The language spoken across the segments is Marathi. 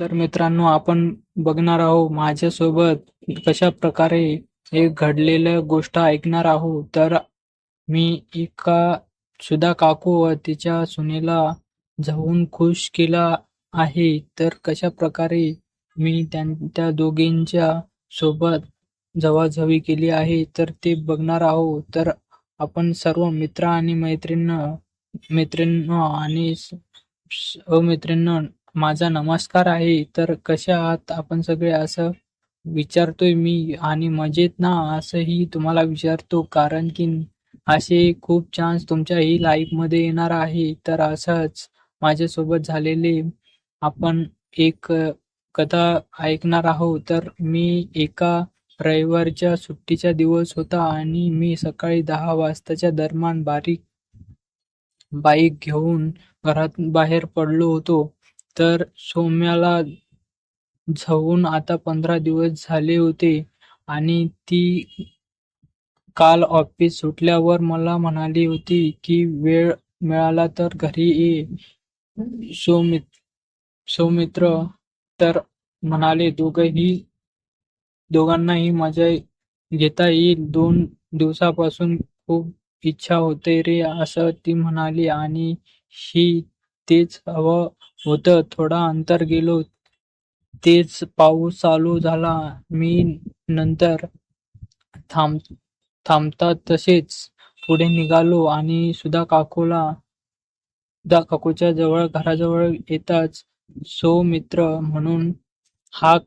तर मित्रांनो आपण बघणार आहोत माझ्यासोबत कशा प्रकारे एक घडलेलं गोष्ट ऐकणार आहोत. तर मी एका सुधा काकू व तिच्या सुनेला जाऊन खुश केला आहे. तर कशा प्रकारे मी त्यां त्या दोघींच्या सोबत जवाजवी केली आहे तर ते बघणार आहोत. तर आपण सर्व मित्र आणि मैत्रीण मैत्रिणी आणि स- माझा नमस्कार आहे तर कशा आहात? आपण सगळे असं विचारतोय मी आणि मजेत ना? असंही तुम्हाला विचारतो कारण की असे खूप चान्स तुमच्याही लाईफमध्ये येणार आहे. तर असंच माझ्यासोबत झालेले आपण एक कथा ऐकणार आहोत. तर मी एका रविवारच्या सुट्टीचा दिवस होता आणि मी सकाळी दहा वाजताच्या दरम्यान बारीक बाईक घेऊन घरात बाहेर पडलो होतो. तर सौम्याला जाऊन आता पंधरा दिवस झाले होते आणि ती काल ऑफिस सुटल्यावर मला म्हणाली होती की वेळ मिळाला तर घरी ये. सौमित सौमित्र तर म्हणाले दोघंही दोघांनाही मजा घेता येईल. दोन दिवसापासून खूप इच्छा होते रे असं ती म्हणाली आणि ही तेच हवं होतं. थोडा अंतर गेलो. तेच पाऊस चालू झाला. मी नंतर थांब थांबतात तसेच पुढे निघालो आणि सुद्धा काकूला सुद्धा काकूच्या जवळ घराजवळ येताच सौमित्र म्हणून हाक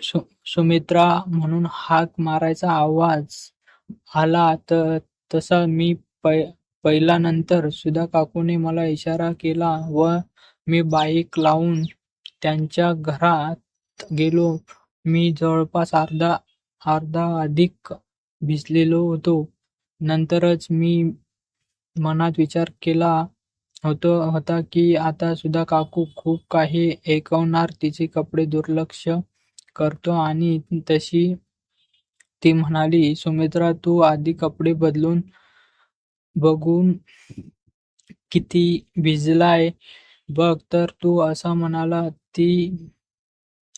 सु- सुमित्रा म्हणून हाक मारायचा आवाज आला. तर तसा मी पै पहिल्यानंतर सुद्धा काकूने मला इशारा केला व मी बाईक लावून त्यांच्या घरात गेलो. मी जवळपास अर्धा अर्धा अधिक भिजलेलो होतो. नंतरच मी मनात विचार केला होतो होता की आता सुद्धा काकू खूप काही ऐकवणार तिचे कपडे दुर्लक्ष करतो आणि तशी ती म्हणाली सुमित्रा तू आधी कपडे बदलून बघून किती भिजलाय बघ तर तू असा म्हणाला ती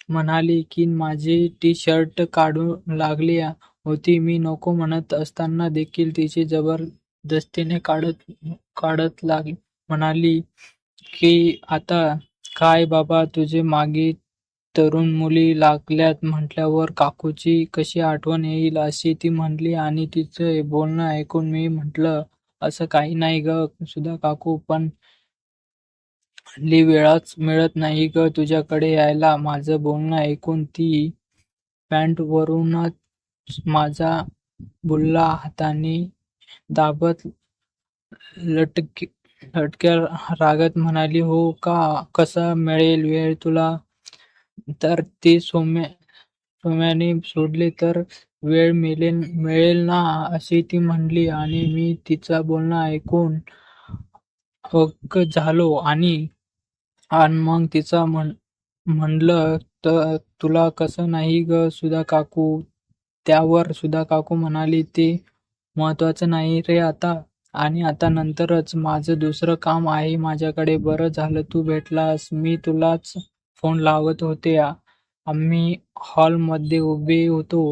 म्हणाली की माझी टी शर्ट काढू लागली होती. मी नको म्हणत असताना देखील तिची जबरदस्तीने काढत काढत लाग म्हणाली की आता काय बाबा तुझे मागे तरुण मुली लागल्यात म्हटल्यावर काकूची कशी आठवण येईल अशी ती म्हणली आणि तिचं बोलणं ऐकून मी म्हटलं असं काही नाही ग. सुद्धा काकू पण हल्ली वेळाच मिळत नाही ग तुझ्याकडे यायला. माझं बोलणं ऐकून ती पॅन्ट वरूनच माझा बुल्ला हाताने दाबत लटक लटक्या रागत म्हणाली हो का? कसा मिळेल वेळ तुला? तर ती सोम्या सोम्याने सोडले. तर वेळ मिळेल मिळेल ना? अशी ती म्हणली आणि मी तिचा बोलणं ऐकून हक्क झालो आणि आणि मग तिचा म्हण म्हणलं तर तुला कसं नाही ग सुधा काकू त्यावर सुधा काकू म्हणाली ते महत्वाचं नाही रे आता. आणि आता नंतरच माझं दुसरं काम आहे. माझ्याकडे बरं झालं तू भेटलास. मी तुलाच फोन लावत होते. आम्ही हॉलमध्ये उभे होतो.